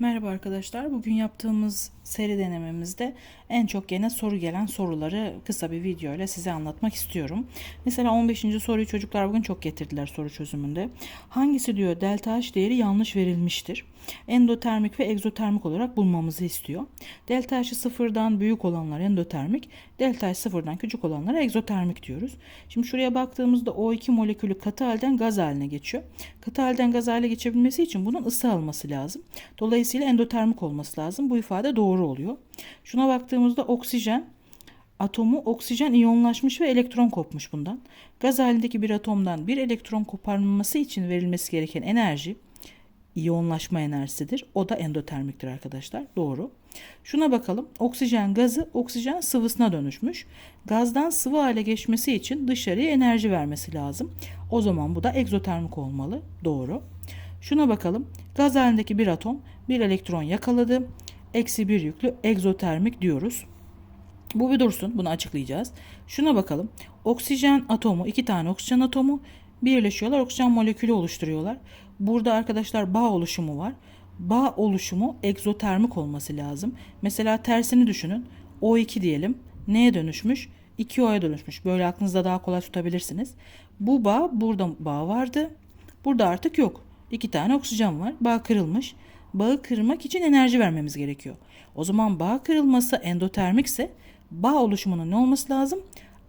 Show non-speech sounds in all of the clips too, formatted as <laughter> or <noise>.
Merhaba arkadaşlar. Bugün yaptığımız seri denememizde en çok gene soru gelen soruları kısa bir video ile size anlatmak istiyorum. Mesela 15. soruyu çocuklar bugün çok getirdiler soru çözümünde. Hangisi diyor delta H değeri yanlış verilmiştir? Endotermik ve egzotermik olarak bulmamızı istiyor. Delta H'ı sıfırdan büyük olanlar endotermik, delta H sıfırdan küçük olanlara egzotermik diyoruz. Şimdi şuraya baktığımızda O2 molekülü katı halden gaz haline geçiyor. Katı halden gaz hale geçebilmesi için bunun ısı alması lazım. Dolayısıyla endotermik olması lazım. Bu ifade doğru oluyor. Şuna baktığımızda oksijen atomu oksijen iyonlaşmış ve elektron kopmuş bundan. Gaz halindeki bir atomdan bir elektron koparılması için verilmesi gereken enerji iyonlaşma enerjisidir. O da endotermiktir arkadaşlar. Doğru. Şuna bakalım. Oksijen gazı oksijen sıvısına dönüşmüş. Gazdan sıvı hale geçmesi için dışarıya enerji vermesi lazım. O zaman bu da egzotermik olmalı. Doğru. Şuna bakalım. Gaz halindeki bir atom bir elektron yakaladı. Eksi bir yüklü egzotermik diyoruz. Bu bir dursun. Bunu açıklayacağız. Şuna bakalım. Oksijen atomu, iki tane oksijen atomu birleşiyorlar. Oksijen molekülü oluşturuyorlar. Burada arkadaşlar bağ oluşumu var. Bağ oluşumu egzotermik olması lazım. Mesela tersini düşünün. O2 diyelim. Neye dönüşmüş? 2O'ya dönüşmüş. Böyle aklınızda daha kolay tutabilirsiniz. Bu bağ burada bağ vardı. Burada artık yok. İki tane oksijen var. Bağ kırılmış. Bağı kırmak için enerji vermemiz gerekiyor. O zaman bağ kırılması endotermikse bağ oluşumunun ne olması lazım?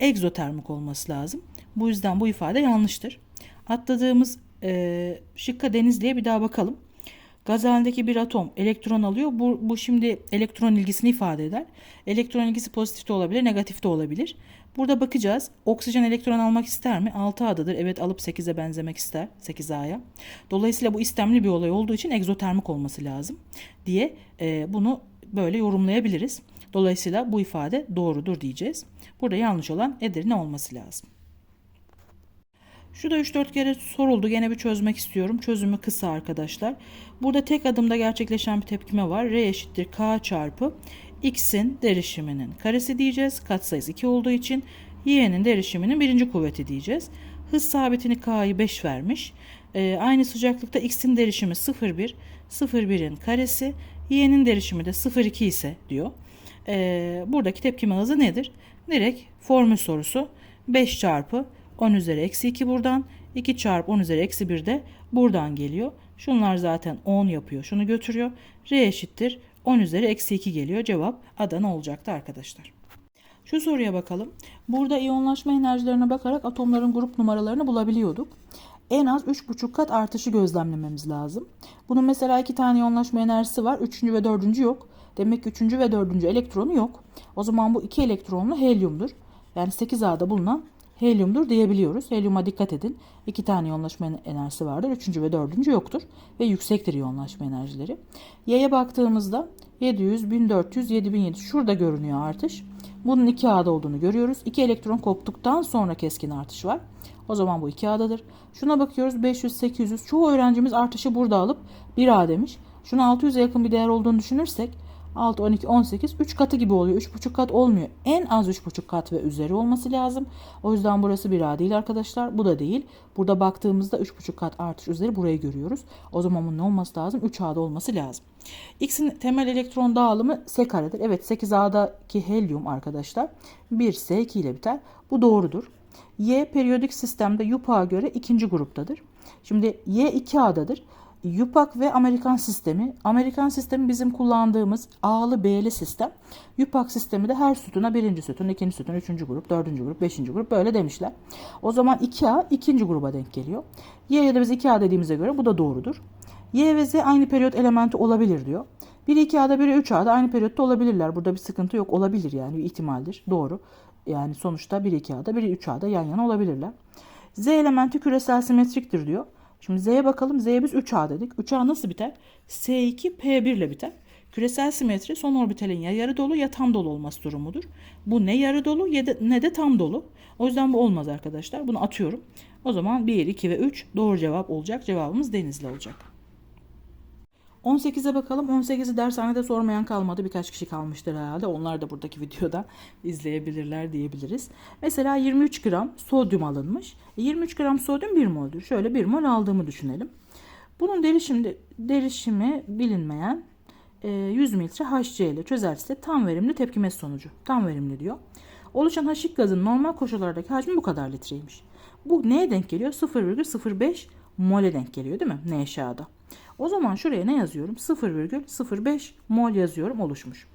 Egzotermik olması lazım. Bu yüzden bu ifade yanlıştır. Atladığımız e, şıkka denizliğe bir daha bakalım. Gaz halindeki bir atom elektron alıyor. Bu, bu şimdi elektron ilgisini ifade eder. Elektron ilgisi pozitif de olabilir, negatif de olabilir. Burada bakacağız. Oksijen elektron almak ister mi? 6A'dadır. Evet alıp 8'e benzemek ister. 8A'ya. Dolayısıyla bu istemli bir olay olduğu için egzotermik olması lazım diye e, bunu böyle yorumlayabiliriz. Dolayısıyla bu ifade doğrudur diyeceğiz. Burada yanlış olan Edirne olması lazım. Şu da 3-4 kere soruldu. Gene bir çözmek istiyorum. Çözümü kısa arkadaşlar. Burada tek adımda gerçekleşen bir tepkime var. R eşittir K çarpı X'in derişiminin karesi diyeceğiz. Katsayısı 2 olduğu için Y'nin derişiminin birinci kuvveti diyeceğiz. Hız sabitini K'yı 5 vermiş. Ee, aynı sıcaklıkta X'in derişimi 0,1. 0,1'in karesi. Y'nin derişimi de 0,2 ise diyor. Ee, buradaki tepkime hızı nedir? Direkt formül sorusu 5 çarpı 10 üzeri eksi 2 buradan. 2 çarpı 10 üzeri eksi 1 de buradan geliyor. Şunlar zaten 10 yapıyor. Şunu götürüyor. R eşittir 10 üzeri eksi 2 geliyor. Cevap Adana olacaktı arkadaşlar. Şu soruya bakalım. Burada iyonlaşma enerjilerine bakarak atomların grup numaralarını bulabiliyorduk. En az 3,5 kat artışı gözlemlememiz lazım. Bunun mesela iki tane iyonlaşma enerjisi var. Üçüncü ve dördüncü yok. Demek ki üçüncü ve dördüncü elektronu yok. O zaman bu iki elektronlu helyumdur. Yani 8A'da bulunan helyumdur diyebiliyoruz. Helyuma dikkat edin. İki tane iyonlaşma enerjisi vardır. Üçüncü ve dördüncü yoktur. Ve yüksektir iyonlaşma enerjileri. Y'ye baktığımızda 700, 1400, 7700 şurada görünüyor artış. Bunun 2A'da olduğunu görüyoruz. 2 elektron koptuktan sonra keskin artış var. O zaman bu 2A'dadır. Şuna bakıyoruz 500, 800. Çoğu öğrencimiz artışı burada alıp 1A demiş. Şuna 600'e yakın bir değer olduğunu düşünürsek 6, 12, 18 3 katı gibi oluyor. 3,5 kat olmuyor. En az 3,5 kat ve üzeri olması lazım. O yüzden burası 1A değil arkadaşlar. Bu da değil. Burada baktığımızda 3,5 kat artış üzeri burayı görüyoruz. O zaman bunun ne olması lazım? 3A'da olması lazım. X'in temel elektron dağılımı S karedir. Evet 8A'daki helyum arkadaşlar 1S2 ile biter. Bu doğrudur. Y periyodik sistemde YUPAC'a göre ikinci gruptadır. Şimdi Y 2A'dadır. YUPAC ve Amerikan sistemi. Amerikan sistemi bizim kullandığımız A'lı B'li sistem. YUPAC sistemi de her sütuna birinci sütun, ikinci sütun, üçüncü grup, dördüncü grup, beşinci grup böyle demişler. O zaman 2A ikinci gruba denk geliyor. Y'ye de biz 2A dediğimize göre bu da doğrudur. Y ve Z aynı periyot elementi olabilir diyor. Biri 2A'da biri 3A'da aynı periyotta olabilirler. Burada bir sıkıntı yok. Olabilir yani bir ihtimaldir. Doğru. Yani sonuçta biri 2A'da biri 3A'da yan yana olabilirler. Z elementi küresel simetriktir diyor. Şimdi Z'ye bakalım. Z'ye biz 3A dedik. 3A nasıl biter? S2 P1 ile biter. Küresel simetri son orbitalin ya yarı dolu ya tam dolu olması durumudur. Bu ne yarı dolu ne de tam dolu. O yüzden bu olmaz arkadaşlar. Bunu atıyorum. O zaman 1, 2 ve 3 doğru cevap olacak. Cevabımız Denizli olacak. 18'e bakalım. 18'i dershanede sormayan kalmadı. Birkaç kişi kalmıştır herhalde. Onlar da buradaki <laughs> videoda izleyebilirler diyebiliriz. Mesela 23 gram sodyum alınmış. 23 gram sodyum 1 mol'dür. Şöyle 1 mol aldığımı düşünelim. Bunun derişimi, derişimi bilinmeyen e, 100 mililitre HCl çözeltisi tam verimli tepkimesi sonucu. Tam verimli diyor. Oluşan H2 gazın normal koşullardaki hacmi bu kadar litreymiş. Bu neye denk geliyor? 0,05 mole denk geliyor değil mi? Ne aşağıda. O zaman şuraya ne yazıyorum? 0,05 mol yazıyorum oluşmuş.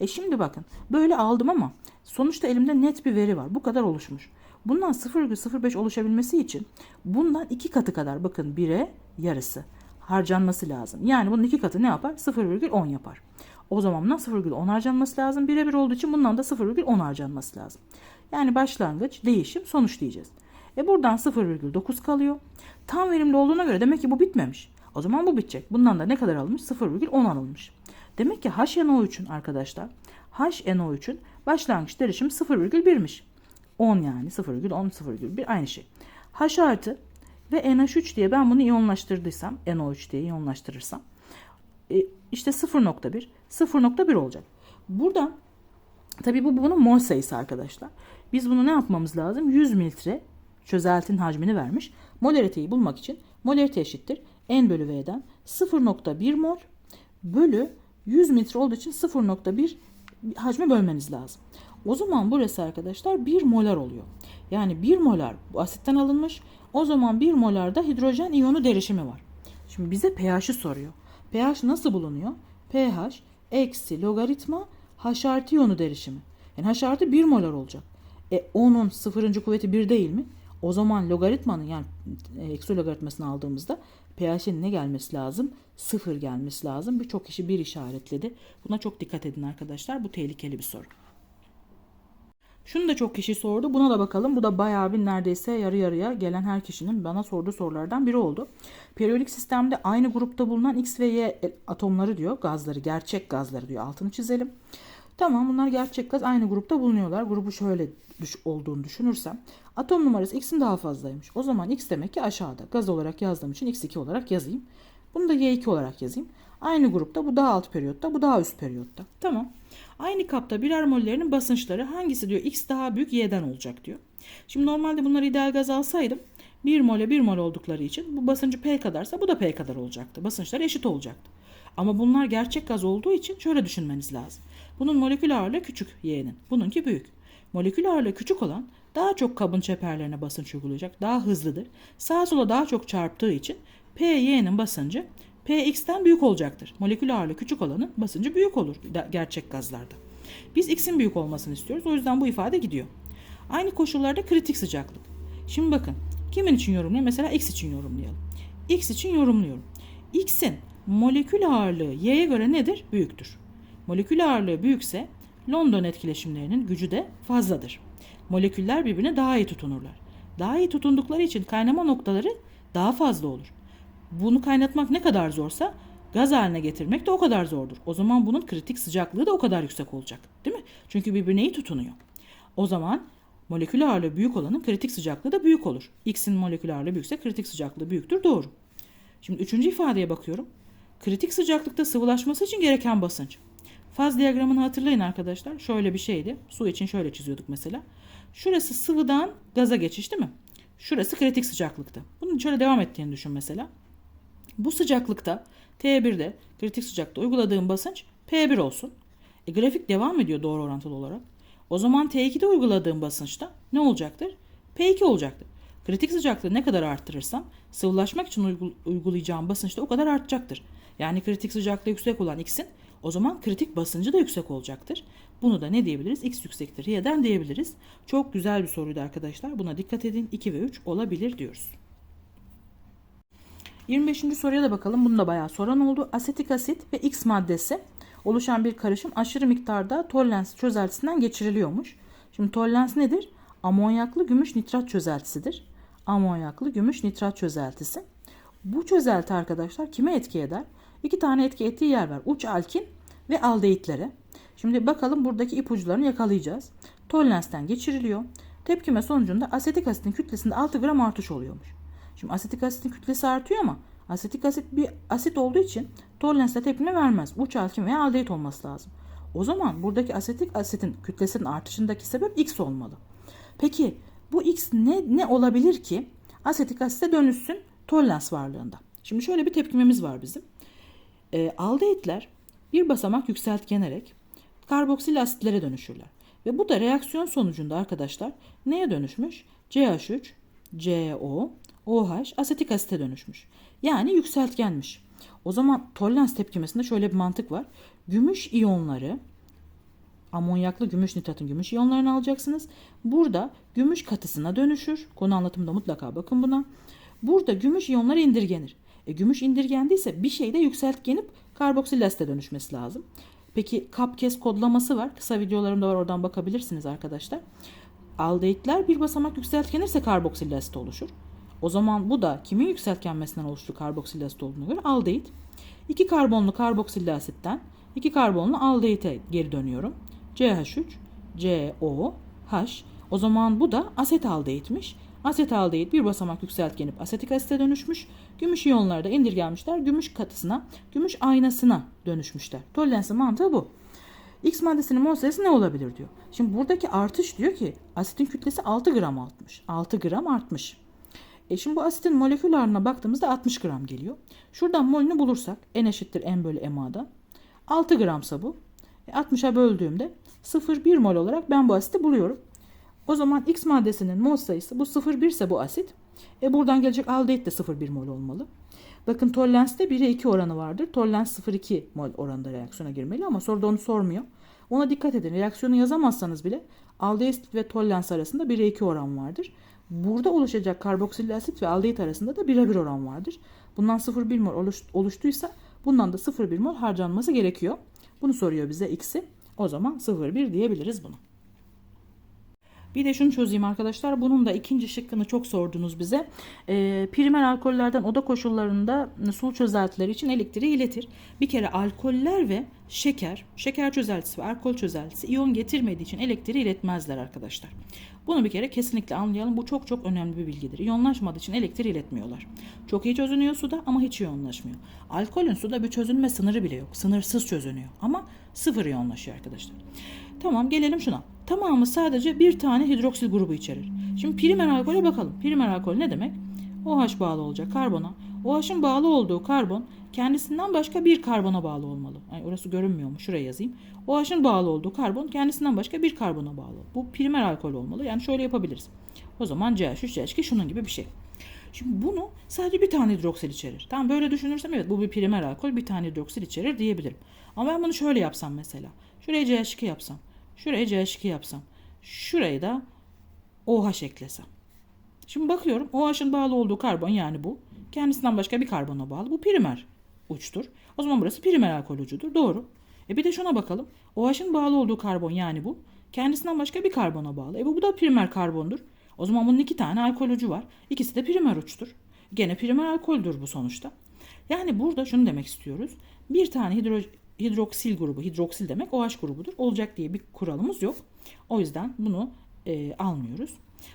E şimdi bakın böyle aldım ama sonuçta elimde net bir veri var. Bu kadar oluşmuş. Bundan 0,05 oluşabilmesi için bundan iki katı kadar bakın 1'e yarısı harcanması lazım. Yani bunun iki katı ne yapar? 0,10 yapar. O zaman bundan 0,10 harcanması lazım. Birebir olduğu için bundan da 0,10 harcanması lazım. Yani başlangıç, değişim, sonuç diyeceğiz. E buradan 0,9 kalıyor. Tam verimli olduğuna göre demek ki bu bitmemiş. O zaman bu bitecek. Bundan da ne kadar alınmış? 0,10 alınmış. Demek ki HNO3'ün arkadaşlar HNO3'ün başlangıç derişimi 0,1'miş. 10 yani 0,10 0,1 aynı şey. H artı ve NH3 diye ben bunu iyonlaştırdıysam NO3 diye iyonlaştırırsam e, işte 0.1 0.1 olacak. Buradan tabi bu bunun mol sayısı arkadaşlar. Biz bunu ne yapmamız lazım? 100 mililitre çözeltinin hacmini vermiş. Molariteyi bulmak için molarite eşittir N bölü V'den 0.1 mol bölü 100 mililitre olduğu için 0.1 hacme bölmeniz lazım. O zaman burası arkadaşlar 1 molar oluyor. Yani 1 molar bu asitten alınmış. O zaman 1 molarda hidrojen iyonu derişimi var. Şimdi bize pH'i soruyor. pH nasıl bulunuyor? pH eksi logaritma H artı iyonu derişimi. Yani H artı 1 molar olacak. E 10'un sıfırıncı kuvveti 1 değil mi? O zaman logaritmanın yani eksi logaritmasını aldığımızda pH'in ne gelmesi lazım? Sıfır gelmesi lazım. Birçok kişi bir işaretledi. Buna çok dikkat edin arkadaşlar. Bu tehlikeli bir soru. Şunu da çok kişi sordu. Buna da bakalım. Bu da bayağı bir neredeyse yarı yarıya gelen her kişinin bana sorduğu sorulardan biri oldu. Periyodik sistemde aynı grupta bulunan X ve Y atomları diyor. Gazları, gerçek gazları diyor. Altını çizelim. Tamam bunlar gerçek gaz aynı grupta bulunuyorlar. Grubu şöyle düş olduğunu düşünürsem atom numarası x'in daha fazlaymış. O zaman x demek ki aşağıda. Gaz olarak yazdığım için x2 olarak yazayım. Bunu da y2 olarak yazayım. Aynı grupta bu daha alt periyotta bu daha üst periyotta. Tamam. Aynı kapta birer mollerinin basınçları hangisi diyor x daha büyük y'den olacak diyor. Şimdi normalde bunları ideal gaz alsaydım 1 mole 1 mol oldukları için bu basıncı P kadarsa bu da P kadar olacaktı. Basınçlar eşit olacaktı. Ama bunlar gerçek gaz olduğu için şöyle düşünmeniz lazım. Bunun molekül ağırlığı küçük Y'nin. Bununki büyük. Molekül ağırlığı küçük olan daha çok kabın çeperlerine basınç uygulayacak. Daha hızlıdır. Sağa sola daha çok çarptığı için PY'nin basıncı PX'ten büyük olacaktır. Molekül ağırlığı küçük olanın basıncı büyük olur gerçek gazlarda. Biz X'in büyük olmasını istiyoruz. O yüzden bu ifade gidiyor. Aynı koşullarda kritik sıcaklık. Şimdi bakın kimin için yorumlayalım? Mesela X için yorumlayalım. X için yorumluyorum. X'in molekül ağırlığı Y'ye göre nedir? Büyüktür. Molekül ağırlığı büyükse London etkileşimlerinin gücü de fazladır. Moleküller birbirine daha iyi tutunurlar. Daha iyi tutundukları için kaynama noktaları daha fazla olur. Bunu kaynatmak ne kadar zorsa gaz haline getirmek de o kadar zordur. O zaman bunun kritik sıcaklığı da o kadar yüksek olacak. Değil mi? Çünkü birbirine iyi tutunuyor. O zaman molekül ağırlığı büyük olanın kritik sıcaklığı da büyük olur. X'in molekül ağırlığı büyükse kritik sıcaklığı büyüktür. Doğru. Şimdi üçüncü ifadeye bakıyorum. Kritik sıcaklıkta sıvılaşması için gereken basınç. Faz diyagramını hatırlayın arkadaşlar. Şöyle bir şeydi. Su için şöyle çiziyorduk mesela. Şurası sıvıdan gaza geçiş değil mi? Şurası kritik sıcaklıktı. Bunun şöyle devam ettiğini düşün mesela. Bu sıcaklıkta T1'de kritik sıcaklıkta uyguladığım basınç P1 olsun. E, grafik devam ediyor doğru orantılı olarak. O zaman T2'de uyguladığım basınçta ne olacaktır? P2 olacaktır. Kritik sıcaklığı ne kadar arttırırsam sıvılaşmak için uygulayacağım basınç da o kadar artacaktır. Yani kritik sıcaklığı yüksek olan X'in o zaman kritik basıncı da yüksek olacaktır. Bunu da ne diyebiliriz? X yüksektir y'den diyebiliriz. Çok güzel bir soruydu arkadaşlar. Buna dikkat edin. 2 ve 3 olabilir diyoruz. 25. soruya da bakalım. Bunu da bayağı soran oldu. Asetik asit ve X maddesi oluşan bir karışım aşırı miktarda tollens çözeltisinden geçiriliyormuş. Şimdi tollens nedir? Amonyaklı gümüş nitrat çözeltisidir. Amonyaklı gümüş nitrat çözeltisi. Bu çözelti arkadaşlar kime etki eder? İki tane etki ettiği yer var. Uç alkin ve aldehitlere. Şimdi bakalım buradaki ipuçlarını yakalayacağız. Tollensten geçiriliyor. Tepkime sonucunda asetik asitin kütlesinde 6 gram artış oluyormuş. Şimdi asetik asitin kütlesi artıyor ama asetik asit bir asit olduğu için tollensle tepkime vermez. Uç alkin veya aldehit olması lazım. O zaman buradaki asetik asitin kütlesinin artışındaki sebep X olmalı. Peki bu X ne, ne olabilir ki asetik asite dönüşsün tollens varlığında? Şimdi şöyle bir tepkimemiz var bizim. E, aldehitler bir basamak yükseltgenerek karboksil asitlere dönüşürler. Ve bu da reaksiyon sonucunda arkadaşlar neye dönüşmüş? CH3, CO, OH asetik asite dönüşmüş. Yani yükseltgenmiş. O zaman tolerans tepkimesinde şöyle bir mantık var. Gümüş iyonları amonyaklı gümüş nitratın gümüş iyonlarını alacaksınız. Burada gümüş katısına dönüşür. Konu anlatımında mutlaka bakın buna. Burada gümüş iyonları indirgenir. E, gümüş indirgendiyse bir şeyde yükseltgenip karboksil asite dönüşmesi lazım. Peki kapkes kodlaması var. Kısa videolarımda var oradan bakabilirsiniz arkadaşlar. Aldehitler bir basamak yükseltgenirse karboksil asit oluşur. O zaman bu da kimin yükseltgenmesinden oluştu karboksil asit olduğuna göre aldehit. İki karbonlu karboksil asitten iki karbonlu aldehite geri dönüyorum. CH3, CO, H. O zaman bu da asetaldehitmiş. Asetaldehit bir basamak yükseltgenip asetik asite dönüşmüş. Gümüş iyonları da indirgenmişler. Gümüş katısına, gümüş aynasına dönüşmüşler. Toleransın mantığı bu. X maddesinin mol sayısı ne olabilir diyor. Şimdi buradaki artış diyor ki asitin kütlesi 6 gram artmış. 6 gram artmış. E şimdi bu asitin molekül ağırlığına baktığımızda 60 gram geliyor. Şuradan molünü bulursak n eşittir m bölü ma'da. 6 gramsa bu. E 60'a böldüğümde 0,1 mol olarak ben bu asiti buluyorum. O zaman X maddesinin mol sayısı bu 0,1 ise bu asit. E buradan gelecek aldehit de 0,1 mol olmalı. Bakın toleranste 1'e 2 oranı vardır. Tolerans 0,2 mol oranında reaksiyona girmeli ama soruda onu sormuyor. Ona dikkat edin. Reaksiyonu yazamazsanız bile aldehit ve tolerans arasında 1'e 2 oran vardır. Burada oluşacak karboksil asit ve aldehit arasında da 1'e 1 oran vardır. Bundan 0,1 mol oluş, oluştuysa bundan da 0,1 mol harcanması gerekiyor. Bunu soruyor bize X'i. O zaman 0,1 diyebiliriz bunu. Bir de şunu çözeyim arkadaşlar. Bunun da ikinci şıkkını çok sordunuz bize. E, primer alkollerden oda koşullarında su çözeltileri için elektriği iletir. Bir kere alkoller ve şeker, şeker çözeltisi ve alkol çözeltisi iyon getirmediği için elektriği iletmezler arkadaşlar. Bunu bir kere kesinlikle anlayalım. Bu çok çok önemli bir bilgidir. İyonlaşmadığı için elektriği iletmiyorlar. Çok iyi çözünüyor suda ama hiç iyonlaşmıyor. Alkolün suda bir çözünme sınırı bile yok. Sınırsız çözünüyor ama sıfır iyonlaşıyor arkadaşlar. Tamam gelelim şuna. Tamamı sadece bir tane hidroksil grubu içerir. Şimdi primer alkole bakalım. Primer alkol ne demek? OH bağlı olacak karbona. OH'ın bağlı olduğu karbon kendisinden başka bir karbona bağlı olmalı. Yani orası görünmüyor mu? Şuraya yazayım. OH'ın bağlı olduğu karbon kendisinden başka bir karbona bağlı. Bu primer alkol olmalı. Yani şöyle yapabiliriz. O zaman CH3, CH2 şunun gibi bir şey. Şimdi bunu sadece bir tane hidroksil içerir. Tamam böyle düşünürsem evet bu bir primer alkol bir tane hidroksil içerir diyebilirim. Ama ben bunu şöyle yapsam mesela. Şuraya CH2 yapsam. Şuraya CH2 yapsam. Şurayı da OH eklesem. Şimdi bakıyorum OH'ın bağlı olduğu karbon yani bu. Kendisinden başka bir karbona bağlı. Bu primer uçtur. O zaman burası primer alkol ucudur. Doğru. E bir de şuna bakalım. OH'ın bağlı olduğu karbon yani bu. Kendisinden başka bir karbona bağlı. E bu, bu da primer karbondur. O zaman bunun iki tane alkol ucu var. İkisi de primer uçtur. Gene primer alkoldür bu sonuçta. Yani burada şunu demek istiyoruz. Bir tane hidro, hidroksil grubu, hidroksil demek OH grubudur. Olacak diye bir kuralımız yok. O yüzden bunu e, almıyoruz.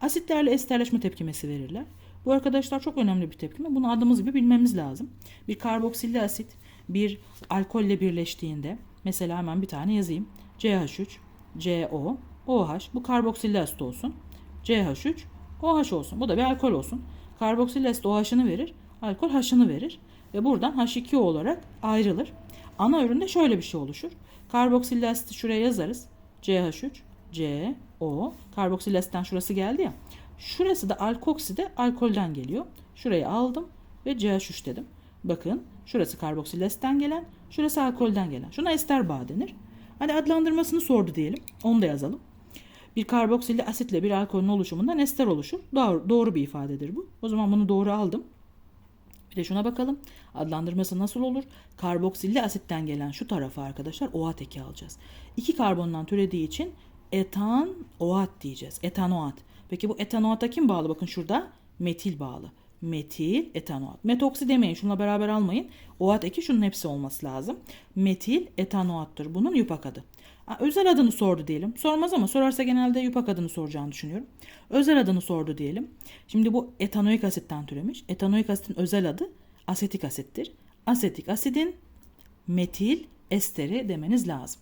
Asitlerle esterleşme tepkimesi verirler. Bu arkadaşlar çok önemli bir tepkime. Bunu adımız gibi bilmemiz lazım. Bir karboksilli asit bir alkolle birleştiğinde mesela hemen bir tane yazayım. CH3, CO, OH bu karboksilli asit olsun. CH3, OH olsun. Bu da bir alkol olsun. Karboksilli asit OH'ını verir. Alkol H'ını verir. Ve buradan H2O olarak ayrılır. Ana üründe şöyle bir şey oluşur. Karboksil asiti şuraya yazarız. CH3, C, O. Karboksil asitten şurası geldi ya. Şurası da alkokside alkolden geliyor. Şurayı aldım ve CH3 dedim. Bakın şurası karboksil asitten gelen, şurası alkolden gelen. Şuna ester bağ denir. Hadi adlandırmasını sordu diyelim. Onu da yazalım. Bir karboksilli asitle bir alkolün oluşumundan ester oluşur. Doğru, doğru bir ifadedir bu. O zaman bunu doğru aldım. Bir de şuna bakalım. Adlandırması nasıl olur? Karboksilli asitten gelen şu tarafa arkadaşlar OAT eki alacağız. İki karbondan türediği için etan OAT diyeceğiz. Etanoat. Peki bu etanoata kim bağlı? Bakın şurada metil bağlı. Metil etanoat. Metoksi demeyin. Şununla beraber almayın. OAT eki şunun hepsi olması lazım. Metil etanoattır. Bunun yupak adı. Özel adını sordu diyelim. Sormaz ama sorarsa genelde yupak adını soracağını düşünüyorum. Özel adını sordu diyelim. Şimdi bu etanoik asitten türemiş. Etanoik asitin özel adı asetik asittir. Asetik asidin metil esteri demeniz lazım.